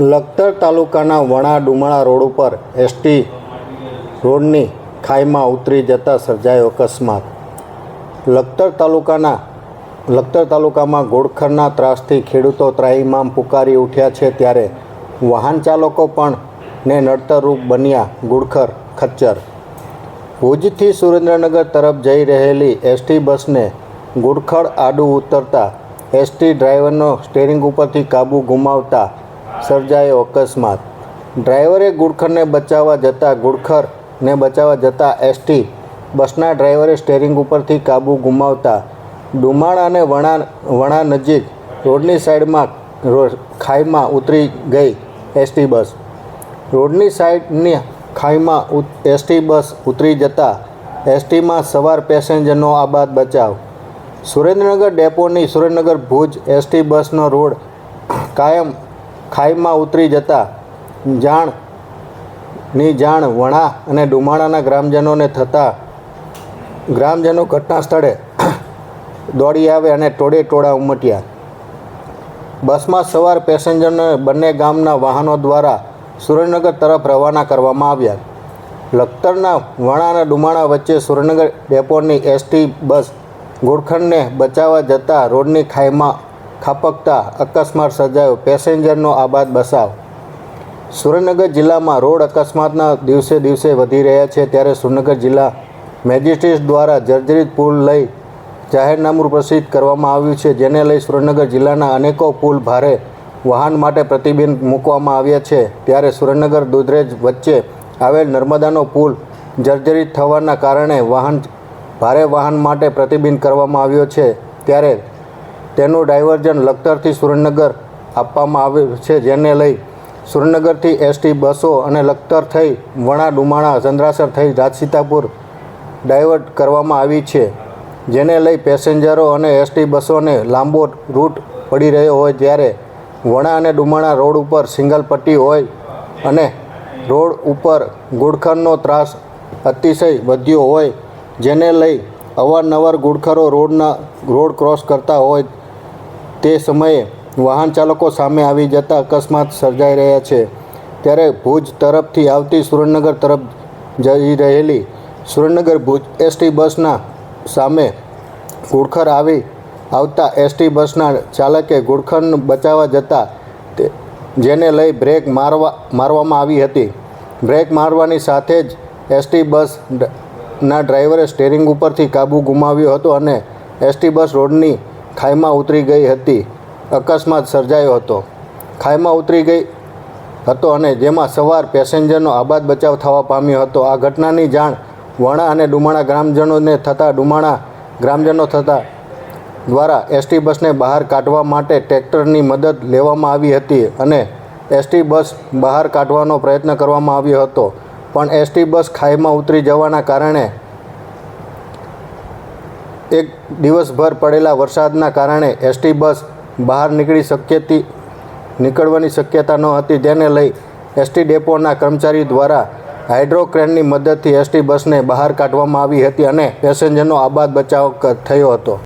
લખતર તાલુકાના વણા ડુમણા રોડ ઉપર એસટી રોડની ખાઈમાં ઉતરી જતા સર્જાયો અકસ્માત. લખતર તાલુકાના, લખતર તાલુકામાં ઘોડખરના ત્રાસથી ખેડૂતો ત્રાહીમામ પુકારી ઉઠ્યા છે ત્યારે વાહન ચાલકો પણ ને નડતરરૂપ બન્યા ગુડખર, ખચ્ચર. ભુજથી સુરેન્દ્રનગર તરફ જઈ રહેલી એસટી બસને ગુડખડ આડું ઉતરતા એસટી ડ્રાઈવરનો સ્ટેરિંગ ઉપરથી કાબુ ગુમાવતા સર્જાયો અકસ્માત. ડ્રાઈવરે ગુડખરને બચાવવા જતાં ગુડખરને બચાવવા જતાં એસટી બસના ડ્રાઈવરે સ્ટેરિંગ ઉપરથી કાબુ ગુમાવતા ડુમાણ અને વણા વણા નજીક રોડની સાઈડમાં ખાઈમાં ઉતરી ગઈ એસટી બસ. રોડની સાઈડની ખાઈમાં એસટી બસ ઉતરી જતાં એસટીમાં સવાર પેસેન્જરનો આબાદ બચાવ. સુરેન્દ્રનગર ડેપોની સુરેન્દ્રનગર ભુજ એસટી બસનો રોડ કાયમ ખાઈમાં ઉતરી જતાં જાણની જાણ વણા અને ડુમાણાના ગ્રામજનોને થતાં ગ્રામજનો ઘટના સ્થળે દોડી આવે અને ટોળે ટોળા ઉમટ્યા. બસમાં સવાર પેસેન્જરને બંને ગામના વાહનો દ્વારા સુરેન્દ્રનગર તરફ રવાના કરવામાં આવ્યા. લખતરના વણા અને ડુમાણા વચ્ચે સુરેન્દ્રનગર ડેપોની એસટી બસ ગોળખંડને બચાવવા જતાં રોડની ખાઈમાં ખાપકતા, અકસ્માત સર્જાયો. પેસેન્જરનો આબાદ બસાવ. સુરેન્દ્રનગર જિલ્લામાં રોડ અકસ્માતના દિવસે દિવસે વધી રહ્યા છે. ત્યારે સુરેન્દ્રનગર જિલ્લા મેજિસ્ટ્રેટ દ્વારા જર્જરિત પુલ લઈ જાહેરનામું પ્રસિદ્ધ કરવામાં આવ્યું છે. જેને લઈ સુરેન્દ્રનગર જિલ્લાના અનેકો પુલ ભારે વાહન માટે પ્રતિબંધ મૂકવામાં આવ્યા છે. ત્યારે સુરેન્દ્રનગર દુધરેજ વચ્ચે આવેલ નર્મદાનો પુલ જર્જરિત થવાના કારણે વાહન, ભારે વાહન માટે પ્રતિબંધ કરવામાં આવ્યો છે. ત્યારે તેનું ડાયવર્ઝન લખતરથી સુરેન્દ્રનગર આપવામાં આવ્યું છે, જેને લઈ સુરેન્દ્રનગરથી એસટી બસો અને લખતર થઈ વણા ડુમાણા ચંદ્રાસર થઈ રાજસીતાપુર ડાયવર્ટ કરવામાં આવી છે, જેને લઈ પેસેન્જરો અને એસટી બસોને લાંબો રૂટ પડી રહ્યો હોય ત્યારે વણા અને ડુમાણા રોડ ઉપર સિંગલ પટ્ટી હોય અને રોડ ઉપર ગુડખરનો ત્રાસ અતિશય વધ્યો હોય, જેને લઈ અવારનવાર ગુડખરો રોડના, રોડ ક્રોસ કરતા હોય તે સમયે વાહન ચાલકો સામે આવી જતા અકસ્માત સર્જાઈ રહ્યા છે. ત્યારે ભુજ તરફથી આવતી સુરેન્દ્રનગર તરફ જઈ રહેલી સુરેન્દ્રનગર ભુજ એસટી બસના સામે ગુડખર આવી આવતા એસટી બસના ચાલકે ઘુડખરને બચાવવા જતાં જેને લઈ બ્રેક મારવા, મારવામાં આવી હતી. બ્રેક મારવાની સાથે જ એસટી બસ ના ડ્રાઈવરે સ્ટેરિંગ ઉપરથી કાબુ ગુમાવ્યો હતો અને એસટી બસ રોડની ખાઈમાં ઉતરી ગઈ હતી, અકસ્માત સર્જાયો હતો. ખાઈમાં ઉતરી ગઈ હતો અને જેમાં સવાર પેસેન્જરનો આબાદ બચાવ થવા પામ્યો હતો. આ ઘટનાની જાણ વણા અને ડુમાણા ગ્રામજનોને થતાં ડુમાણા ગ્રામજનો થતાં દ્વારા એસટી બસને બહાર કાઢવા માટે ટ્રેક્ટરની મદદ લેવામાં આવી હતી અને એસટી બસ બહાર કાઢવાનો પ્રયત્ન કરવામાં આવ્યો હતો. પણ એસટી બસ ખાઈમાં ઉતરી જવાના કારણે એક દિવસભર પડેલા વરસાદના કારણે એસટી બસ બહાર નીકળી શક્યતી નીકળવાની શક્યતા ન હતી. જેને લઈ એસટી ડેપોના કર્મચારી દ્વારા હાઇડ્રોક્રેનની મદદથી એસટી બસને બહાર કાઢવામાં આવી હતી અને પેસેન્જરનો આબાદ બચાવ થયો હતો.